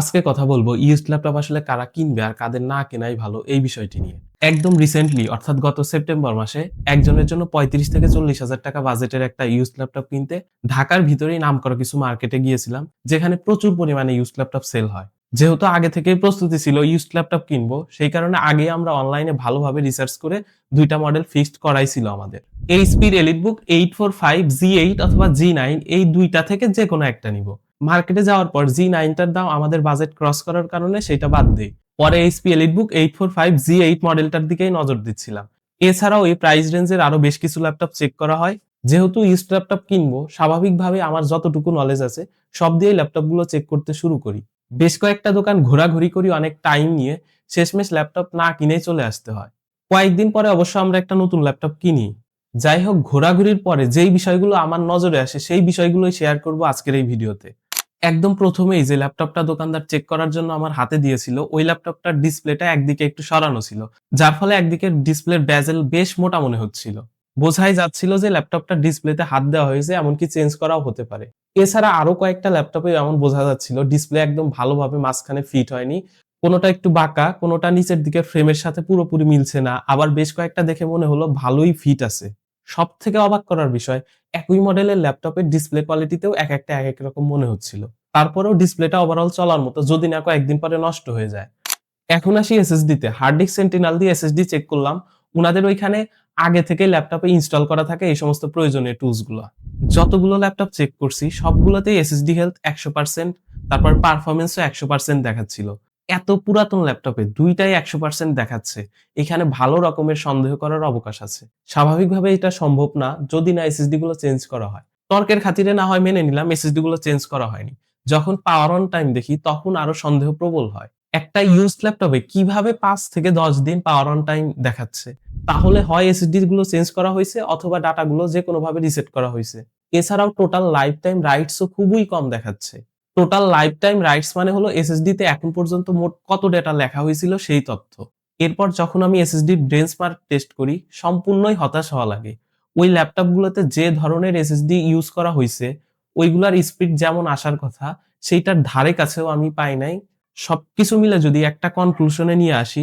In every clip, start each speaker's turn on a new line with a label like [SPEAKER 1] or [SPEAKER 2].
[SPEAKER 1] আজকে কথা বলব ইউজড ল্যাপটপ আসলে কারা কিনবে আর কাদের না কেনাই ভালো এই বিষয়টি নিয়ে। একদম রিসেন্টলি অর্থাৎ গত সেপ্টেম্বর মাসে একজনের জন্য পঁয়ত্রিশ থেকে চল্লিশ হাজার টাকা বাজেটের একটা ইউজ ল্যাপটপ কিনতে ঢাকার ভিতরেই নাম করা কিছু মার্কেটে গিয়েছিলাম, যেখানে প্রচুর পরিমাণে ইউজ ল্যাপটপ সেল হয়। যেহেতু আগে থেকেই প্রস্তুতি ছিল ইউজ ল্যাপটপ কিনবো, সেই কারণে আগে আমরা অনলাইনে ভালোভাবে রিসার্চ করে দুইটা মডেল ফিক্সড করাই ছিল আমাদের। এইচপির EliteBook eight four five G eight অথবা জি নাইন এই দুইটা থেকে যে কোনো একটা নিব। মার্কেটে যাওয়ার পর জি নাইনটার দাম আমাদের বাজেট ক্রস করার কারণে সেটা বাদ দিই। পরে HP EliteBook eight four five G eight মডেলটার দিকেই নজর দিচ্ছিলাম। এছাড়াও এই প্রাইস রেঞ্জের আরও বেশ কিছু ল্যাপটপ চেক করা হয়। যেহেতু ইস্ট ল্যাপটপ কিনবো, স্বাভাবিকভাবে আমার যতটুকু নলেজ আছে, সব দিয়ে ল্যাপটপগুলো চেক করতে শুরু করি। বেশ কয়েকটা দোকান ঘোরাঘুরি করি অনেক টাইম নিয়ে, শেষমেশ ল্যাপটপ না কিনেই চলে আসতে হয়। কয়েকদিন পরে অবশ্য আমরা একটা নতুন ল্যাপটপ কিনি। যাই হোক, ঘোরাঘুরির পরে যেই বিষয়গুলো আমার নজরে আসে, সেই বিষয়গুলোই শেয়ার করব আজকের এই ভিডিওতে একদম প্রথমেই যে ল্যাপটপটা দোকানদার চেক করার জন্য আমার হাতে দিয়েছিল, ওই ল্যাপটপটার ডিসপ্লেটা একদিকে একটু সরানো ছিল, যার ফলে একদিকে ডিসপ্লের ব্যাজেল বেশ মোটা মনে হচ্ছিল। বোঝাই যাচ্ছিল যে ল্যাপটপটার ডিসপ্লেতে হাত দেওয়া হয়েছে, এমনকি চেঞ্জ করাও হতে পারে। এছাড়া আরও কয়েকটা ল্যাপটপে এমন বোঝা যাচ্ছিল ডিসপ্লে একদম ভালোভাবে মাঝখানে ফিট হয়নি, কোনোটা একটু বাঁকা, কোনোটা নিচের দিকে ফ্রেমের সাথে পুরোপুরি মিলছে না, আবার বেশ কয়েকটা দেখে মনে হলো ভালোই ফিট আছে। সব থেকে অবাক করার বিষয়, একই মডেলের ল্যাপটপের ডিসপ্লে কোয়ালিটিতেও এক একটা এক এক রকম মনে হচ্ছিল। তারপরেও ডিসপ্লেটা ওভারঅল চলার মতো, যদি না কয়েকদিন পরে নষ্ট হয়ে যায়। এখন আসি এসএসডি তে হার্ড ডিস্ক সেন্টিনাল দিয়ে এসএসডি চেক করলাম। উনাদের ওইখানে আগে থেকে ল্যাপটপে ইনস্টল করা থাকে এই সমস্ত প্রয়োজনীয় টুলসগুলো যতগুলো ল্যাপটপ চেক করছি, সবগুলোতেই এসএসডি হেলথ একশো পার্সেন্ট তারপর পারফরমেন্সও একশো পার্সেন্ট দেখাচ্ছিল। এত পুরাতন ল্যাপটপে দুইটাই একশো পার্সেন্ট দেখাচ্ছে। এখানে ভালো রকমের সন্দেহ করার অবকাশ আছে। স্বাভাবিকভাবে এটা সম্ভব না যদি না এসএসডি গুলো চেঞ্জ করা হয়। তর্কের খাতিরে না হয় মেনে নিলাম এসএসডি গুলো চেঞ্জ করা হয়নি। যখন পাওয়ার অন টাইম দেখি, তখন আরও সন্দেহ প্রবল হয়। একটা ইউজ ল্যাপটপে কীভাবে পাঁচ থেকে দশ দিন পাওয়ার অন টাইম দেখাচ্ছে? তাহলে হয় এসএসডি গুলো চেঞ্জ করা হয়েছে অথবা ডাটা গুলো যে কোনো ভাবে রিসেট করা হয়েছে। এছাড়াও টোটাল লাইফ টাইম রাইটসও খুবই কম দেখাচ্ছে। টোটাল লাইফ টাইম রাইটস মানে হলো এসএসডি তে এখন পর্যন্ত মোট কত ডেটা লেখা হয়েছিল সেই তথ্য। এরপর যখন আমি এসএসডি ব্রেঞ্চমার্ক টেস্ট করি, সম্পূর্ণই হতাশ হওয়া লাগে। ওই ল্যাপটপগুলোতে যে ধরনের এসএসডি ইউজ করা হয়েছে ওইগুলার স্পিড যেমন আসার কথা, সেইটার ধারে কাছেও আমি পাই নাই। সবকিছু মিলে যদি একটা কনক্লুশনে নিয়ে আসি,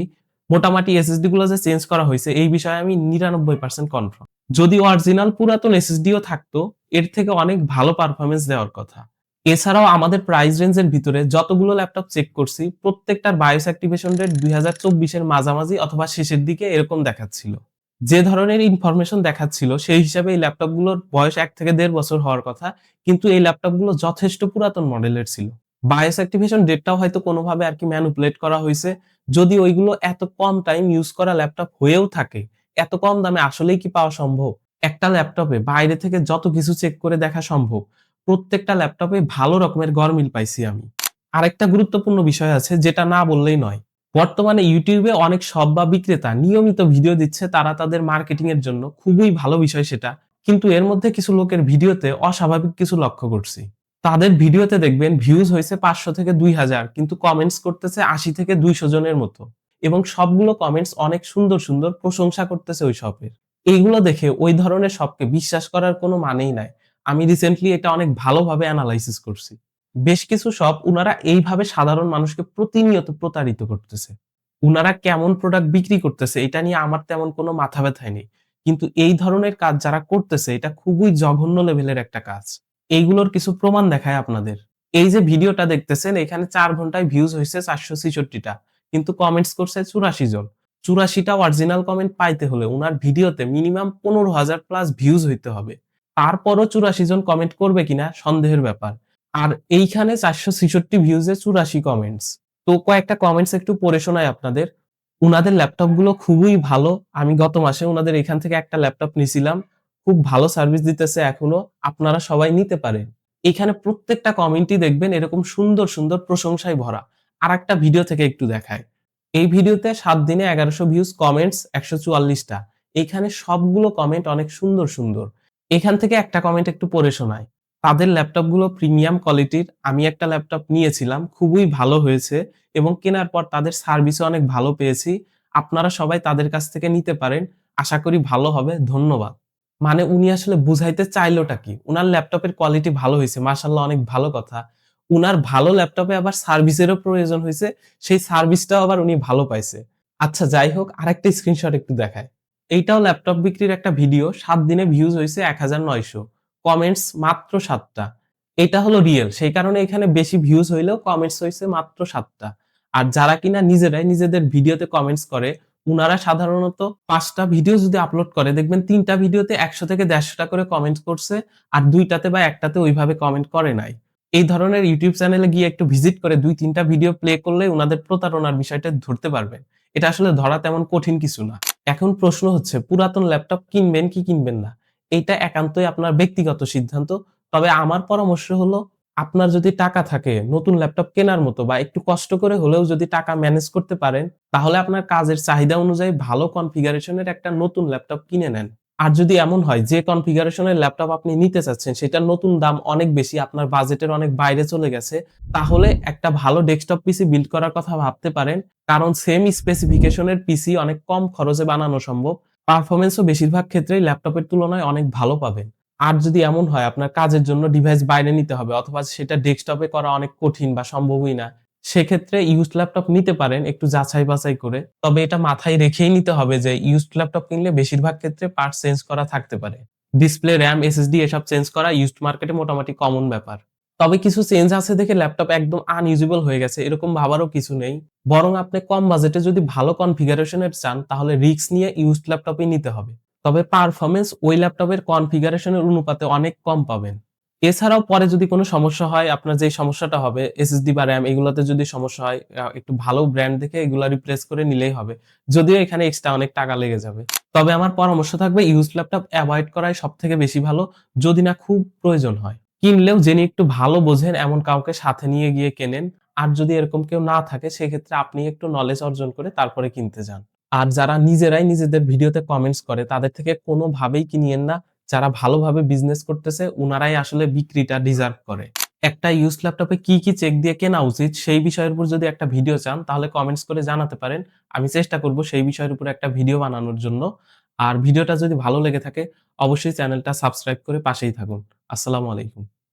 [SPEAKER 1] মোটামুটি এসএসডি গুলো যে চেঞ্জ করা হয়েছে এই বিষয়ে আমি নিরানব্বই পার্সেন্ট কনফার্ম যদি অরিজিনাল পুরাতন এসএসডিও থাকতো, এর থেকে অনেক ভালো পারফরমেন্স দেওয়ার কথা। এছাড়াও আমাদের প্রাইস রেঞ্জের ভিতরে যতগুলো ল্যাপটপ চেক করছি, প্রত্যেকটার বায়োস অ্যাক্টিভেশন রেট দুই হাজার চব্বিশের মাঝামাঝি অথবা শেষের দিকে এরকম দেখাচ্ছিল। যে ধরনের ইনফরমেশন দেখাচ্ছিল, সেই হিসাবে এই ল্যাপটপগুলোর বয়স এক থেকে দেড় বছর হওয়ার কথা, কিন্তু এই ল্যাপটপগুলো যথেষ্ট পুরাতন মডেলের ছিল। বায়োস অ্যাক্টিভেশন ডেটটাও হয়তো কোনোভাবে আর কি ম্যানুপুলেট করা হয়েছে। যদি ওইগুলো এত কম টাইম ইউজ করা ল্যাপটপ হয়েও থাকে, এত কম দামে আসলেই কি পাওয়া সম্ভব? একটা ল্যাপটপে বাইরে থেকে যত কিছু চেক করে দেখা সম্ভব। প্রত্যেকটা ল্যাপটপে ভালো রকমের গরমিল পাইছি আমি। আরেকটা গুরুত্বপূর্ণ বিষয় আছে, যেটা না বললেই নয়। বর্তমানে ইউটিউবে অনেক সব বা বিক্রেতা নিয়মিত ভিডিও দিচ্ছে, তারা তাদের মার্কেটিং এর জন্য। খুবই ভালো বিষয় সেটা। কিন্তু এর মধ্যে কিছু লোকের ভিডিওতে অস্বাভাবিক কিছু লক্ষ্য করছি। তাদের ভিডিওতে দেখবেন ভিউজ হয়েছে পাঁচশো থেকে দুই হাজার, কিন্তু কমেন্টস করতেছে আশি থেকে দুইশো জনের মতো। এবং সবগুলো কমেন্টস অনেক সুন্দর সুন্দর প্রশংসা করতেছে ওই শপের এইগুলো দেখে ওই ধরনের শপকে বিশ্বাস করার কোনো মানেই নাই। আমি রিসেন্টলি এটা অনেক ভালোভাবে অ্যানালাইসিস করছি। বেশ কিছু শপ উনারা এইভাবে সাধারণ মানুষকে প্রতিনিয়ত প্রতারিত করতেছে। উনারা কেমন প্রোডাক্ট বিক্রি করতেছে এটা নিয়ে আমার তেমন কোনো মাথা ব্যথায় নেই। কিন্তু এই ধরনের কাজ যারা করতেছে এটা খুবই জঘন্য লেভেলের একটা কাজ। এইগুলোর কিছু প্রমাণ দেখায় আপনাদের। এই যে ভিডিওটা দেখতেছেন, এখানে চার ঘন্টায় ভিউজ হয়েছে চারশো ছিষট্টিটা। কিন্তু কমেন্টস করছে চুরাশি জন। চুরাশিটা অরিজিনাল কমেন্ট পাইতে হলে উনার ভিডিওতে মিনিমাম পনেরো হাজার প্লাস ভিউজ হইতে হবে। তারপরও চুরাশি জন কমেন্ট করবে কিনা সন্দেহের ব্যাপার। আর এইখানে চারশো ছিষট্টি ভিউজে চুরাশি কমেন্টস তো কয়েকটা কমেন্টস একটু পড়ে শোনায় আপনাদের। উনাদের ল্যাপটপগুলো খুবই ভালো। আমি গত মাসে উনাদের এখান থেকে একটা ল্যাপটপ নিছিলাম। খুব ভালো সার্ভিস দিতেছে এখনও। আপনারা সবাই নিতে পারেন। এখানে প্রত্যেকটা কমেন্টই দেখবেন এরকম সুন্দর সুন্দর প্রশংসায় ভরা। আর একটা ভিডিও থেকে একটু দেখায় এই ভিডিওতে সাত দিনে এগারোশো ভিউজ কমেন্টস একশো চুয়াল্লিশটা। এখানে সবগুলো কমেন্ট অনেক সুন্দর সুন্দর। এখান থেকে একটা কমেন্ট একটু পড়ে শোনায়। তাদের ল্যাপটপগুলো প্রিমিয়াম কোয়ালিটির আমি একটা ল্যাপটপ নিয়েছিলাম, খুবই ভালো হয়েছে এবং কেনার পর তাদের সার্ভিসও অনেক ভালো পেয়েছি। আপনারা সবাই তাদের কাছ থেকে নিতে পারেন। আশা করি ভালো হবে। ধন্যবাদ। মানে উনি আসলে বুঝাইতে চাইলোটা কি? উনার ল্যাপটপের কোয়ালিটি ভালো হয়েছে। মাসাল্লাহ অনেক ভালো কথা। উনার ভালো ল্যাপটপে আবার সার্ভিসেরও প্রয়োজন হয়েছে। সেই সার্ভিসটাও আবার উনি ভালো পাইছে। আচ্ছা যাই হোক, আরেকটা স্ক্রিনশট একটু দেখায়। এইটাও ল্যাপটপ বিক্রির একটা ভিডিও সাত দিনে ভিউজ হয়েছে এক হাজার নয়শো। কমেন্টস মাত্র সাতটা। এটা হলো রিয়েল সেই কারণে এখানে বেশি ভিউজ হইলেও কমেন্টস হয়েছে মাত্র সাতটা। আর যারা কিনা নিজেরাই নিজেদের ভিডিওতে কমেন্টস করে, উনারা সাধারণত পাঁচটা ভিডিও যদি আপলোড করে, দেখবেন তিনটা ভিডিওতে একশো থেকে দেড়শোটা করে কমেন্ট করছে, আর দুইটাতে বা একটাতে ওইভাবে কমেন্ট করে নাই। এই ধরনের ইউটিউব চ্যানেলে গিয়ে একটু ভিজিট করে দুই, তিনটা ভিডিও প্লে করলে ওনাদের প্রতারণার বিষয়টা ধরতে পারবেন। এটা আসলে ধরা তেমন কঠিন কিছু না। এখন প্রশ্ন হচ্ছে, পুরাতন ল্যাপটপ কিনবেন কি কিনবেন না? এটা একান্তই আপনার ব্যক্তিগত সিদ্ধান্ত। তবে আমার পরামর্শ হলো, আপনার যদি টাকা থাকে, নতুন ল্যাপটপ কেনার মতো বা একটু কষ্ট করে হলেও যদি টাকা ম্যানেজ করতে পারেন, তাহলে আপনার কাজের চাহিদা অনুযায়ী ভালো কনফিগারেশনের একটা নতুন ল্যাপটপ কিনে নেন। আর যদি এমন হয়, যে কনফিগারেশনের ল্যাপটপ আপনি নিতে চাচ্ছেন সেটার নতুন দাম অনেক বেশি, আপনার বাজেটের অনেক বাইরে চলে গেছে, তাহলে একটা ভালো ডেস্কটপ পিসি বিল্ড করার কথা ভাবতে পারেন। কারণ সেম স্পেসিফিকেশনের পিসি অনেক কম খরচে বানানো সম্ভব। পারফরমেন্সও বেশিরভাগ ক্ষেত্রেই ল্যাপটপের তুলনায় অনেক ভালো পাবেন। আর যদি এমন হয়, আপনার কাজের জন্য ডিভাইস বাইরে নিতে হবে, অথবা সেটা ডেস্কটপে করা অনেক কঠিন বা সম্ভবই না। সেক্ষেত্রে ইউজ ল্যাপটপ নিতে পারেন একটু যাচাই বাছাই করে। তবে এটা মাথায় রেখেই নিতে হবে যে ইউজ ল্যাপটপ কিনলে বেশিরভাগ ক্ষেত্রে পার্ট চেঞ্জ করা থাকতে পারে। ডিসপ্লে র্যাম এসএসডি এসব চেঞ্জ করা ইউজড মার্কেটে মোটামুটি কমন ব্যাপার। তবে কিছু চেঞ্জ আছে দেখে ল্যাপটপ একদম আনইউজেবল হয়ে গেছে, এরকম ভাবারও কিছু নেই। বরং আপনি কম বাজেটে যদি ভালো কনফিগারেশনের চান, তাহলে রিস্ক নিয়ে ইউজড ল্যাপটপই নিতে হবে। তবে পারফরমেন্স ওই ল্যাপটপের কনফিগারেশনের অনুপাতে অনেক কম পাবেন। এছাড়াও পরে যদি কোনো সমস্যা হয়, আপনার যে সমস্যাটা হবে এসএসডি বা র্যাম এগুলোতে যদি সমস্যা হয় একটু ভালো ব্র্যান্ড দেখে এগুলো রিপ্লেস করে নিলেই হবে। যদিও এখানে এক্সট্রা অনেক টাকা লেগে যাবে। তবে আমার পরামর্শ থাকবে ইউজ ল্যাপটপ অ্যাভয়েড করাই সব থেকে বেশি ভালো, যদি না খুব প্রয়োজন হয়। কিনলেও যিনি একটু ভালো বোঝেন, এমন কাউকে সাথে নিয়ে গিয়ে কেনেন। আর যদি এরকম কেউ না থাকে, সেক্ষেত্রে আপনি একটু নলেজ অর্জন করে তারপরে কিনতে যান। আর যারা নিজেরাই নিজেদের ভিডিওতে কমেন্টস করে, তাদের থেকে কোনোভাবেই কিনিয়েন না যারা ভালোভাবে বিজনেস করতেছে ওনারাই আসলে বিক্রিটা ডিজার্ভ করে। একটা ইউজ ল্যাপটপে কি কি চেক দিয়ে কেনা উচিত, সেই বিষয়ের উপর যদি একটা ভিডিও চান, তাহলে কমেন্টস করে জানাতে পারেন। আমি চেষ্টা করব সেই বিষয়ের উপর একটা ভিডিও বানানোর জন্য। আর ভিডিওটা যদি ভালো লেগে থাকে, অবশ্যই চ্যানেলটা সাবস্ক্রাইব করে পাশেই থাকুন। আসসালামু আলাইকুম।